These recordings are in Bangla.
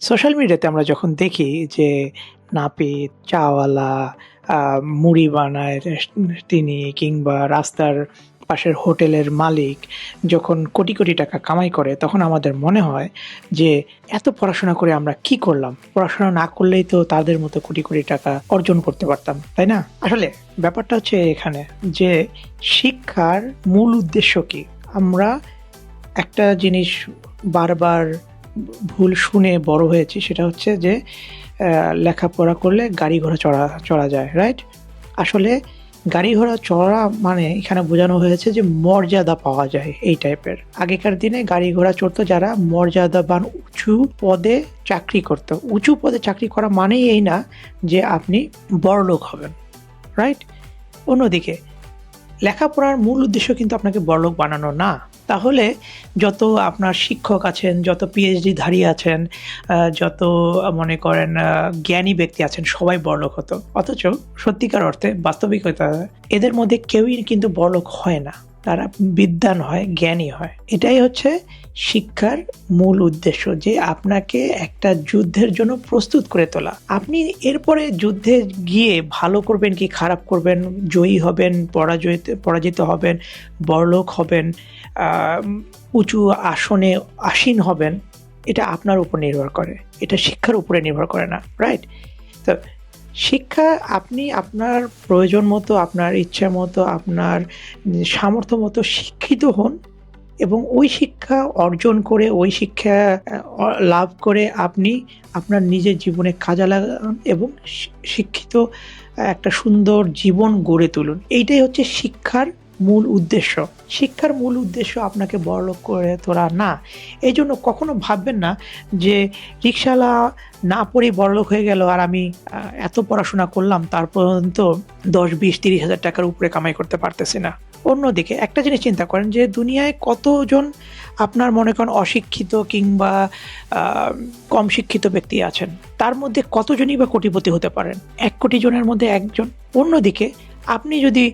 সোশ্যাল মিডিয়াতে আমরা যখন দেখি যে নাপিত, চাওয়ালা, মুড়ি বানায় তিনি কিংবা রাস্তার পাশের হোটেলের মালিক যখন কোটি, কোটি টাকা কামাই করে তখন আমাদের মনে হয় যে এত পড়াশোনা করে আমরা কি করলাম? পড়াশোনা না করলেই তো তাদের মতো কোটি, কোটি টাকা অর্জন করতে পারতাম। তাই না? আসলে ব্যাপারটা হচ্ছে এখানে যে শিক্ষার মূল উদ্দেশ্য কি? আমরা একটা জিনিস বারবার ভুল শুনে বড় হয়েছি সেটা হচ্ছে যে লেখাপড়া করলে গাড়ি ঘোড়া চড়া চড়া যায়, রাইট? আসলে গাড়ি ঘোড়া চড়া মানে এখানে বোঝানো হয়েছে যে মর্যাদা পাওয়া যায় এই টাইপের। আগেকার দিনে গাড়ি ঘোড়া চড়তো যারা মর্যাদাবান উঁচু পদে চাকরি করত। উঁচু পদে চাকরি করা মানেই এই না যে আপনি বড়লোক হবেন, রাইট? অন্যদিকে লেখাপড়ার মূল উদ্দেশ্য কিন্তু আপনাকে বড়লোক বানানো না। তাহলে যত আপনার শিক্ষক আছেন, যত পিএইচডি ধারী আছেন, যত মনে করেন জ্ঞানী ব্যক্তি আছেন সবাই বড়লোক হতো। অথচ সত্যিকার অর্থে বাস্তবিকতা এদের মধ্যে কেউই কিন্তু বড়লোক হয় না। তারা বিদ্যান হয়, জ্ঞানী হয়। এটাই হচ্ছে শিক্ষার মূল উদ্দেশ্য যে আপনাকে একটা যুদ্ধের জন্য প্রস্তুত করে তোলা। আপনি এরপরে যুদ্ধে গিয়ে ভালো করবেন কি খারাপ করবেন, জয়ী হবেন, পরাজয়িত পরাজিত হবেন, বড়লোক হবেন, উঁচু আসনে আসীন হবেন, এটা আপনার উপর নির্ভর করে। এটা শিক্ষার উপরে নির্ভর করে না, রাইট? তো শিক্ষা আপনি আপনার প্রয়োজন মতো, আপনার ইচ্ছা মতো, আপনার সামর্থ্য মতো শিক্ষিত হন এবং ওই শিক্ষা অর্জন করে, ওই শিক্ষা লাভ করে আপনি আপনার নিজের জীবনে কাজে লাগান এবং শিক্ষিত একটা সুন্দর জীবন গড়ে তুলুন। এইটাই হচ্ছে শিক্ষার মূল উদ্দেশ্য। শিক্ষার মূল উদ্দেশ্য আপনাকে বড়লোক করে তোলা না। এই জন্য কখনো ভাববেন না যে রিক্শাওয়ালা না পড়েই বড়লোক হয়ে গেল আর আমি এত পড়াশোনা করলাম তারপরেও তো ১০, ২০, ৩০ হাজার টাকার উপরে কামাই করতে পারতেছি না। অন্যদিকে একটা জিনিস চিন্তা করেন যে দুনিয়ায় কতজন আপনার মনে করেন অশিক্ষিত কিংবা কম শিক্ষিত ব্যক্তি আছেন। তার মধ্যে কতজনই বা কোটিপতি হতে পারেন? এক কোটি জনের মধ্যে একজন অন্যদিকে আপনি যদি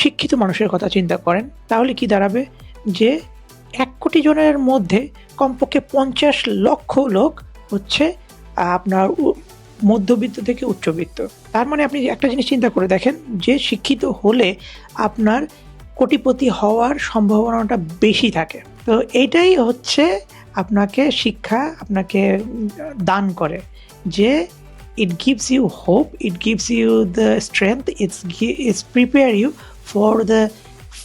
শিক্ষিত মানুষের কথা চিন্তা করেন, তাহলে কি দাঁড়াবে? যে এক কোটি জনের মধ্যে কমপক্ষে ৫০ লক্ষ লোক হচ্ছে আপনার মধ্যবিত্ত থেকে উচ্চবিত্ত। তার মানে আপনি একটা জিনিস চিন্তা করে দেখেন, যে শিক্ষিত হলে আপনার কোটিপতি হওয়ার সম্ভাবনাটা বেশি থাকে। তো এইটাই হচ্ছে আপনাকে শিক্ষা, আপনাকে দান করে যে it gives you hope, it gives you the strength, it's it's prepare you for the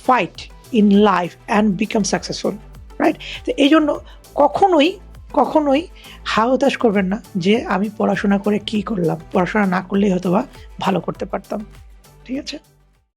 fight in life and become successful, right? তো এইজন্য কখনোই, কখনোই হাওতাশ করবেন না যে আমি পড়াশোনা করে কি করলাম? পড়াশোনা না করলেই হয়তোবা ভালো করতে পারতাম। ঠিক আছে?